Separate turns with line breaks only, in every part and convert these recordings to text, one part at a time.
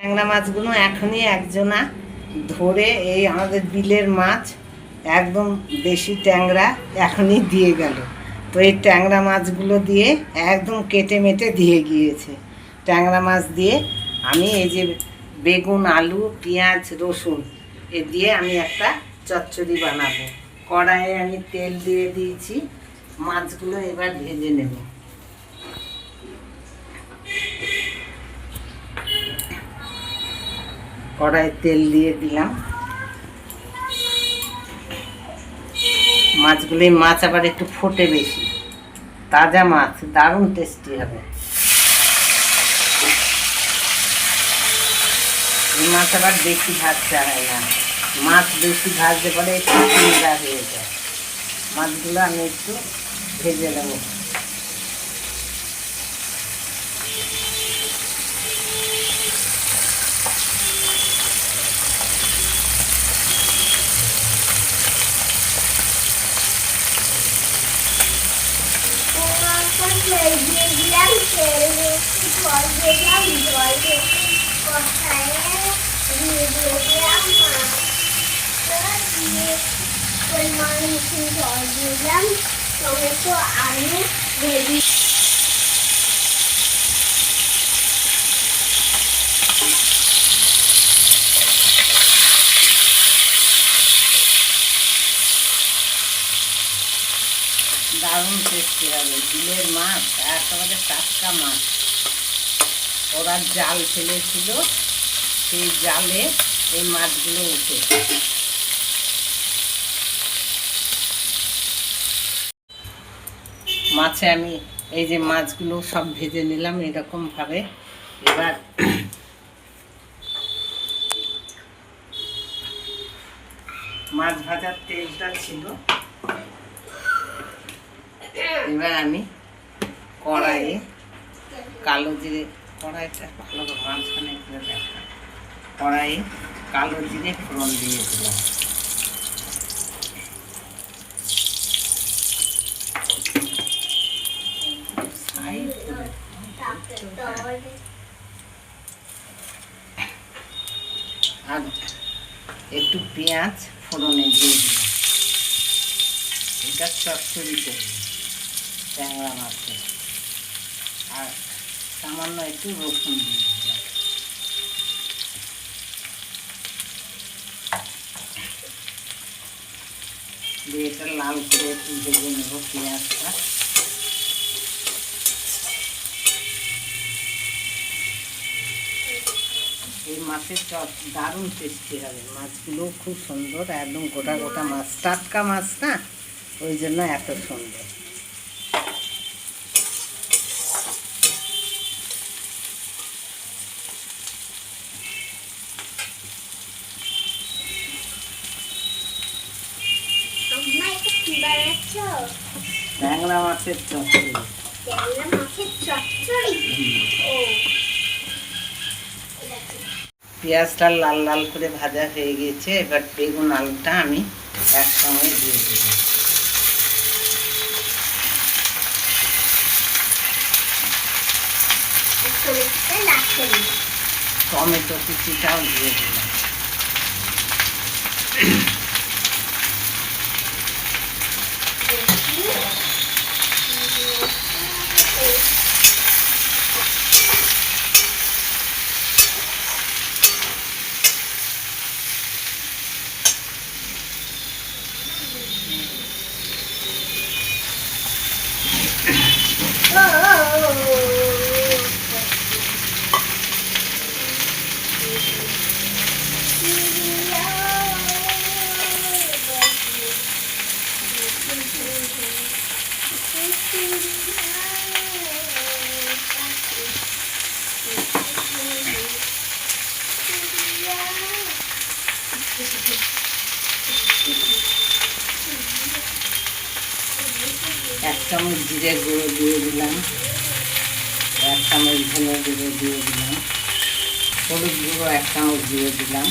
ট্যাংরা মাছগুলো এখনই একজনা ধরে এই আমাদের বিলের মাছ, একদম দেশি ট্যাংরা এখনই দিয়ে গেল। তো এই ট্যাংরা মাছগুলো দিয়ে একদম কেটে মেটে দিয়ে গিয়েছে। ট্যাংরা মাছ দিয়ে আমি এই যে বেগুন, আলু, পেঁয়াজ, রসুন, এ দিয়ে আমি একটা চচ্চড়ি বানাবো। কড়াইয়ে আমি তেল দিয়ে দিয়েছি, মাছগুলো এবার ভেজে নেব। কড়াইয়ে তেল দিয়ে দিলাম। মাছগুলো মাছ আবার একটু ফোটে বেশি। তাজা মাছ, দারুণ টেস্টি হবে। এই মাছ আবার বেশি ভাজতে হয় না। মাছ বেশি ভাজতে পারে একটু হয়ে যায়। মাছগুলো আমি একটু ভেজে দেবো
দিয়ে দিলাম তেল জল দিলাম জল দিয়ে কষায় দিয়ে দিলাম মাছ দিয়ে পরিমাণ জল দিলাম টমেটো আলু ভেজে
দারুণ টেস্টি হবে। বিলের মাছ, একেবারে টাটকা মাছ। ওরা জাল ফেলেছিল, সেই জালে এই মাছগুলো উঠে মাছে আমি এই যে মাছগুলো সব ভেজে নিলাম এরকমভাবে। এবার মাছ ভাজার তেলটা ছিল। এবার আমি কড়াইয়ে কালো জিরে, কড়াইটা ভালো মাঝখানে কড়াইয়ে কালো জিরে ফোড়ন দিয়ে দিলাম। আর একটু পেঁয়াজ ফোড়নে দিয়ে দিলাম। এটা চচ্চড়ি করব। ট্যাংরা মাছের আর সামান্য একটু রসুন দিয়ে এটা লাল করে একটু ভেজে নেব পেঁয়াজটা। এই মাছের চপ দারুণ টেস্টি হবে। মাছগুলো খুব সুন্দর, একদম গোটা গোটা মাছ। টাটকা মাছ না? ওই জন্য এত সুন্দর। ট্যাংরা মাছের চচ্চড়ি।
ট্যাংরা মাছের চচ্চড়ি? ও।
পেঁয়াজটা লাল লাল করে ভাজা হয়ে গেছে এবার বেগুন আলুটা আমি একসঙ্গে দিয়ে দেব। টমেটো কুচিটাও দিয়ে দিলাম। এক চামচ জিরে গুঁড়ো দিয়ে দিলাম। এক চামচ ধনে গুঁড়ো দিয়ে দিলাম। হলুদ গুঁড়ো এক চামচ দিয়ে দিলাম।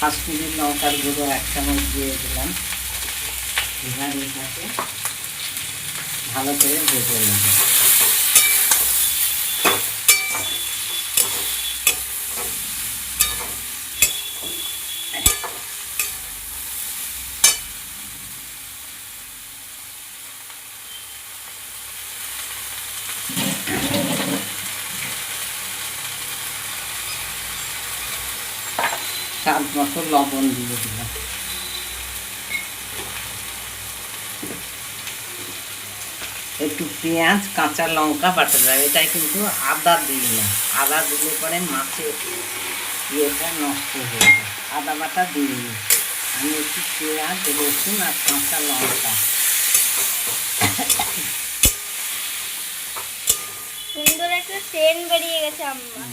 কাশ্মীরি লঙ্কার গুঁড়ো এক চামচ দিয়ে দিলাম। ভালো করে ভেজে নেব। মতো লবণ দিয়ে দিলাম। একটু পেঁয়াজ কাঁচা লঙ্কা বাটা যাবে এটাই কিন্তু আদা দিই না আদা দিলে পরে মাছের ইয়েটা নষ্ট হয়ে যায়। আদা বাটা দিইনি আমি একটু পেঁয়াজ রসুন আর কাঁচা লঙ্কা।
সুন্দর একটা সেন্ট বেরিয়ে গেছে আম্মা।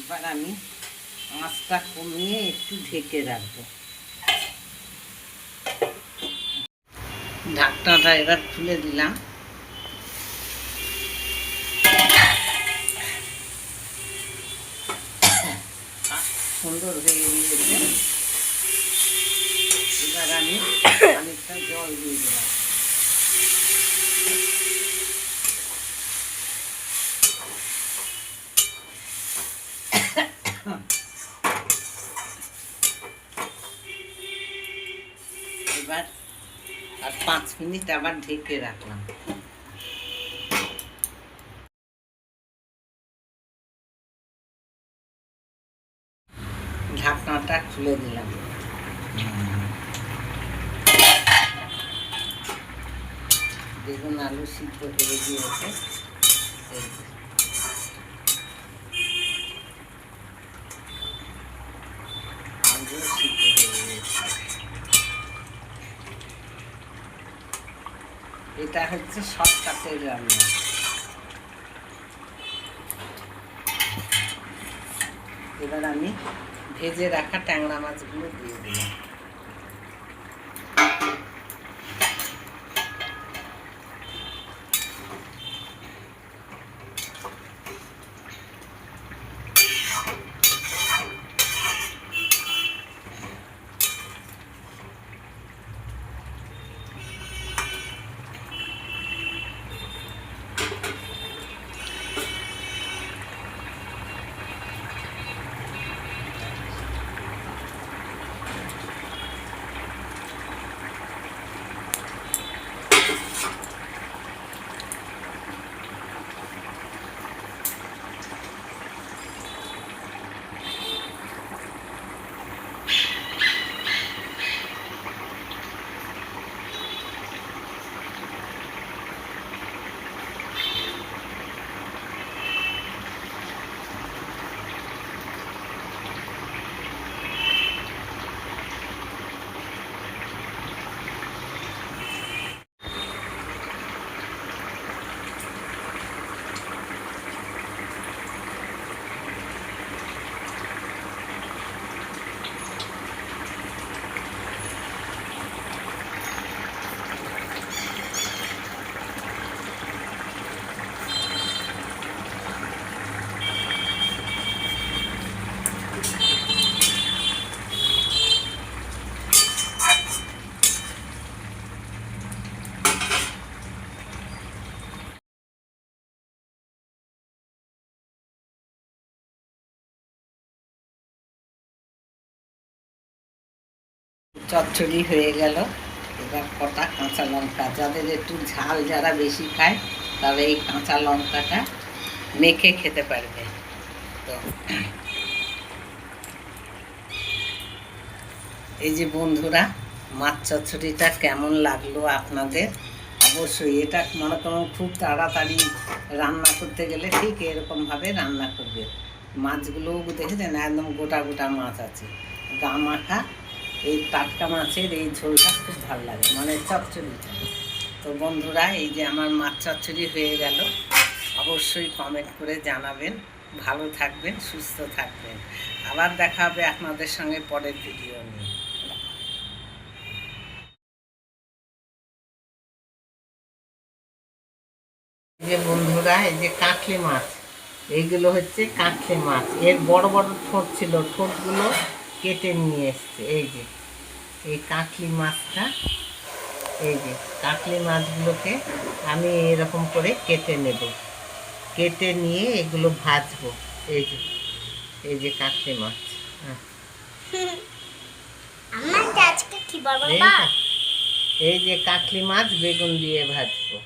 এবার আমি আঁচটা কমিয়ে একটু ঢেকে রাখব। ঢাকনাটা এবার খুলে দিলাম। সুন্দর হয়ে গিয়েছে। এবার আমি অনেকটা জল দিয়ে দিলাম এবার আর পাঁচ মিনিট আবার ঢেকে রাখলাম। ঢাকনাটা খুলে দিলাম। বেগুন আলু সিদ্ধ হয়ে গিয়েছে এই যে। আলু সিদ্ধ হয়ে গিয়েছে এটা হচ্ছে শর্টকাটের রান্না। এবার আমি ভেজে রাখা ট্যাংরা মাছগুলো দিয়ে দিলাম চচ্চড়ি হয়ে গেল। এবার কটা কাঁচা লঙ্কা। যাদের একটু ঝাল যারা বেশি খায়, তারা এই কাঁচা লঙ্কাটা মেখে খেতে পারবে। তো এই যে বন্ধুরা, মাছ চচ্চড়িটা কেমন লাগল আপনাদের? অবশ্যই এটা মনে করুন, খুব তাড়াতাড়ি রান্না করতে গেলে ঠিক এরকমভাবে রান্না করবে। মাছগুলোও দেখেছেন, একদম গোটা গোটা মাছ আছে। গা মাখা এই টাটকা মাছের এই ঝোলটা খুব ভালো লাগে মানে চচ্চড়িটা তো বন্ধুরা, এই যে আমার মাছ চচ্চড়ি হয়ে গেল, অবশ্যই কমেন্ট করে জানাবেন। ভালো থাকবেন, সুস্থ থাকবেন। আবার দেখা হবে আপনাদের সঙ্গে পরের ভিডিও নিয়ে। যে বন্ধুরা, এই যে কাঁকলি মাছ, এইগুলো হচ্ছে কাঁকলি মাছ। এর বড় বড় ঠোঁট ছিল, ঠোঁটগুলো কেটে নিয়ে এসছে। এই যে এই কাঁকলি মাছটা এই যে কাঁকলি মাছগুলোকে আমি এরকম করে কেটে নেব। কেটে নিয়ে এগুলো ভাজবো। এই যে এই যে কাঁকলি মাছ। এই যে- কাঁকলি মাছ বেগুন দিয়ে ভাজবো।